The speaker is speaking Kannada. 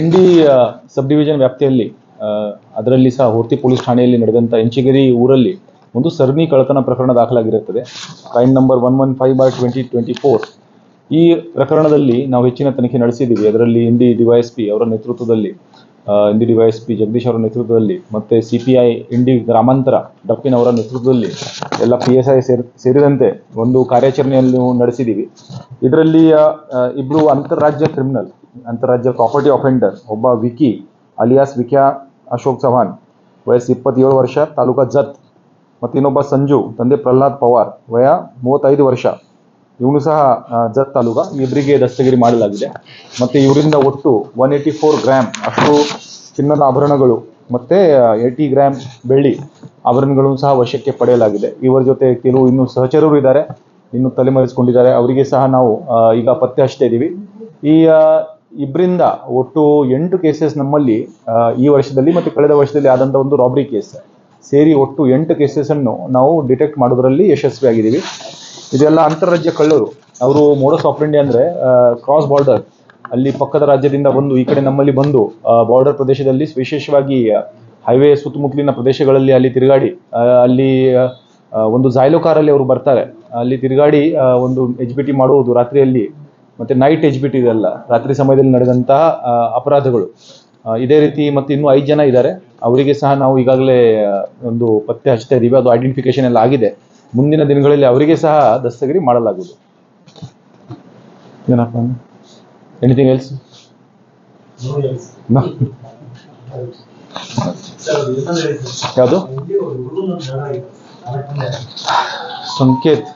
ಇಂಡಿ ಸಬ್ ಡಿವಿಜನ್ ವ್ಯಾಪ್ತಿಯಲ್ಲಿ ಅದರಲ್ಲಿ ಸಹ ಹೊರ್ತಿ ಪೊಲೀಸ್ ಠಾಣೆಯಲ್ಲಿ ನಡೆದಂಥ ಎಂಚಿಗೇರಿ ಊರಲ್ಲಿ ಒಂದು ಸರಣಿ ಕಳ್ಳತನ ಪ್ರಕರಣ ದಾಖಲಾಗಿರುತ್ತದೆ. Crime number one one five bar twenty twenty four ಈ ಪ್ರಕರಣದಲ್ಲಿ ನಾವು ಹೆಚ್ಚಿನ ತನಿಖೆ ನಡೆಸಿದ್ದೀವಿ. ಅದರಲ್ಲಿ ಇಂಡಿ ಡಿವೈಎಸ್ಪಿ ಅವರ ನೇತೃತ್ವದಲ್ಲಿ ಆ, ಎಸ್ ಡಿವೈಎಸ್ಪಿ ಜಗದೀಶ್ ಅವರ ನೇತೃತ್ವದಲ್ಲಿ ಮತ್ತೆ ಸಿ ಪಿ ಐ ಇಂಡಿ ಗ್ರಾಮಾಂತರ ಡಪ್ಪಿನ್ ಅವರ ನೇತೃತ್ವದಲ್ಲಿ ಎಲ್ಲ ಪಿ ಎಸ್ ಐ ಸೇರಿದಂತೆ ಒಂದು ಕಾರ್ಯಾಚರಣೆಯನ್ನು ನಡೆಸಿದ್ದೀವಿ ಇದರಲ್ಲಿ ಇಬ್ರು ಅಂತಾರಾಜ್ಯ ಕ್ರಿಮಿನಲ್ ಅಂತಾರಾಜ್ಯ ಪ್ರಾಪರ್ಟಿ ಅಫೆಂಡರ್ ಒಬ್ಬ ವಿಕಿ ಅಲಿಯಾಸ್ ವಿಖ್ಯಾ ಅಶೋಕ್ ಚವ್ಹಾಣ್ ವಯಸ್ಸು ಇಪ್ಪತ್ತೇಳು ವರ್ಷ ತಾಲೂಕಾ ಜತ್ ಮತ್ತು ಇನ್ನೊಬ್ಬ ಸಂಜು ತಂದೆ ಪ್ರಹ್ಲಾದ್ ಪವಾರ್ ವಯ ಮೂವತ್ತೈದು ವರ್ಷ. ಇವನು ಸಹ ಜತ್ ತಾಲೂಕ ಇಬ್ಬರಿಗೆ ದಸ್ತಗಿರಿ ಮಾಡಲಾಗಿದೆ. ಮತ್ತು ಇವರಿಂದ ಒಟ್ಟು ಒನ್ ಏಯ್ಟಿ ಫೋರ್ ಗ್ರಾಮ್ ಅಷ್ಟು ಚಿನ್ನದ ಆಭರಣಗಳು ಮತ್ತೆ ಏಯ್ಟಿ ಗ್ರಾಮ್ ಬೆಳ್ಳಿ ಆಭರಣಗಳನ್ನು ಸಹ ವಶಕ್ಕೆ ಪಡೆಯಲಾಗಿದೆ. ಇವರ ಜೊತೆ ಕೆಲವು ಇನ್ನು ಸಹಚರರು ಇದ್ದಾರೆ. ಇನ್ನು ತಲೆಮರೆಸಿಕೊಂಡಿದ್ದಾರೆ. ಅವರಿಗೆ ಸಹ ನಾವು ಈಗ ಪತ್ತೆ ಹಚ್ತಾ ಇದ್ದೀವಿ. ಈ ಇಬ್ಬರಿಂದ ಒಟ್ಟು ಎಂಟು ಕೇಸಸ್ ನಮ್ಮಲ್ಲಿ ಈ ವರ್ಷದಲ್ಲಿ ಮತ್ತು ಕಳೆದ ವರ್ಷದಲ್ಲಿ ಆದಂಥ ಒಂದು ರಾಬ್ರಿ ಕೇಸ್ ಸೇರಿ ಒಟ್ಟು ಎಂಟು ಕೇಸಸ್ ಅನ್ನು ನಾವು ಡಿಟೆಕ್ಟ್ ಮಾಡೋದರಲ್ಲಿ ಯಶಸ್ವಿಯಾಗಿದ್ದೀವಿ. ಇದೆಲ್ಲ ಅಂತಾರಾಜ್ಯ ಕಳ್ಳರು. ಅವರು ಮೋಡಸ್ ಆಪರೇಂಡಿ ಅಂದ್ರೆ ಕ್ರಾಸ್ ಬಾರ್ಡರ್ ಅಲ್ಲಿ ಪಕ್ಕದ ರಾಜ್ಯದಿಂದ ಬಂದು, ಈ ಕಡೆ ನಮ್ಮಲ್ಲಿ ಬಂದು ಬಾರ್ಡರ್ ಪ್ರದೇಶದಲ್ಲಿ ವಿಶೇಷವಾಗಿ ಹೈವೇ ಸುತ್ತಮುತ್ತಲಿನ ಪ್ರದೇಶಗಳಲ್ಲಿ ಅಲ್ಲಿ ತಿರುಗಾಡಿ ಅಲ್ಲಿ ಒಂದು ಜಾಯ್ಲೋ ಕಾರಲ್ಲಿ ಅವರು ಬರ್ತಾರೆ. ಅಲ್ಲಿ ತಿರುಗಾಡಿ ಒಂದು ಎಚ್ ಬಿ ಟಿ ಮಾಡುವುದು ರಾತ್ರಿಯಲ್ಲಿ, ಮತ್ತೆ ನೈಟ್ ಎಚ್ ಬಿ ಟಿ ಇದೆಲ್ಲ, ರಾತ್ರಿ ಸಮಯದಲ್ಲಿ ನಡೆದಂತಹ ಅಪರಾಧಗಳು. ಇದೇ ರೀತಿ ಮತ್ತೆ ಇನ್ನೂ ಐದು ಜನ ಇದ್ದಾರೆ. ಅವರಿಗೆ ಸಹ ನಾವು ಈಗಾಗಲೇ ಒಂದು ಪತ್ತೆ ಹಚ್ತಾ ಇದ್ದೀವಿ. ಅದು ಐಡೆಂಟಿಫಿಕೇಶನ್ ಎಲ್ಲ ಆಗಿದೆ. ಮುಂದಿನ ದಿನಗಳಲ್ಲಿ ಅವರಿಗೆ ಸಹ ದಸ್ತಗಿರಿ ಮಾಡಲಾಗುವುದು. ಏನಪ್ಪ ಎನಿಥಿಂಗ್ ಎಲ್ಸ್ ಯಾವುದು? ಸಂಕೇತ್.